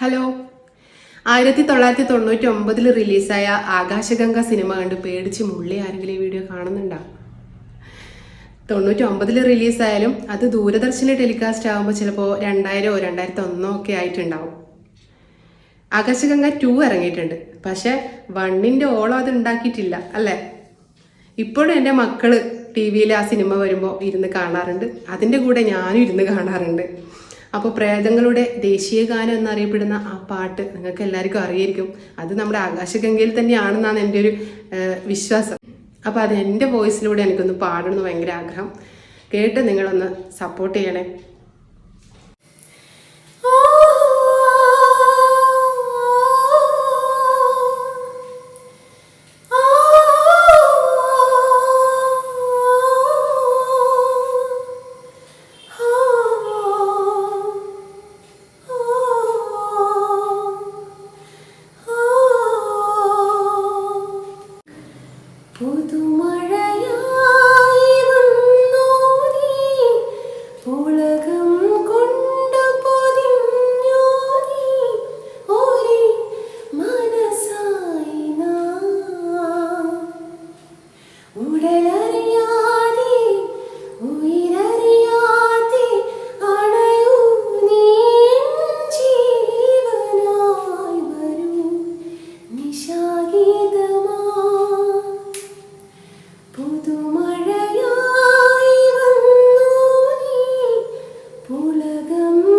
Hello. ആയിരത്തി തൊള്ളായിരത്തി തൊണ്ണൂറ്റി ഒമ്പതിൽ റിലീസായ ആകാശഗംഗ സിനിമ കണ്ട് പേടിച്ച് മുള്ളി ആരെങ്കിലും ഈ വീഡിയോ കാണുന്നുണ്ടോ? തൊണ്ണൂറ്റി ഒമ്പതിൽ റിലീസായാലും അത് ദൂരദർശന ടെലികാസ്റ്റ് ആകുമ്പോൾ ചിലപ്പോൾ രണ്ടായിരമോ രണ്ടായിരത്തി ഒന്നോ ഒക്കെ ആയിട്ടുണ്ടാവും. ആകാശഗംഗ ടു ഇറങ്ങിയിട്ടുണ്ട്. പക്ഷെ വണ്ണിന്റെ ഓളം അത് ഉണ്ടാക്കിയിട്ടില്ല അല്ലേ? ഇപ്പോഴും എന്റെ മക്കൾ ടി വിയിൽ ആ സിനിമ വരുമ്പോൾ ഇരുന്ന് കാണാറുണ്ട്. അതിന്റെ കൂടെ ഞാനും ഇരുന്ന് കാണാറുണ്ട്. അപ്പോൾ പ്രേതങ്ങളുടെ ദേശീയ ഗാനം എന്നറിയപ്പെടുന്ന ആ പാട്ട് നിങ്ങൾക്ക് എല്ലാവർക്കും അറിയായിരിക്കും. അത് നമ്മുടെ ആകാശഗംഗയിൽ തന്നെയാണെന്നാണ് എന്റെ ഒരു വിശ്വാസം. അപ്പോൾ അത് എന്റെ വോയിസിലൂടെ എനിക്കൊന്ന് പാടണമെന്ന് ഭയങ്കര ആഗ്രഹം. കേട്ട് നിങ്ങളൊന്ന് സപ്പോർട്ട് ചെയ്യണേ. പുതുമഴയായി പുതുമഴയായി വന്നു നീ. പുളകം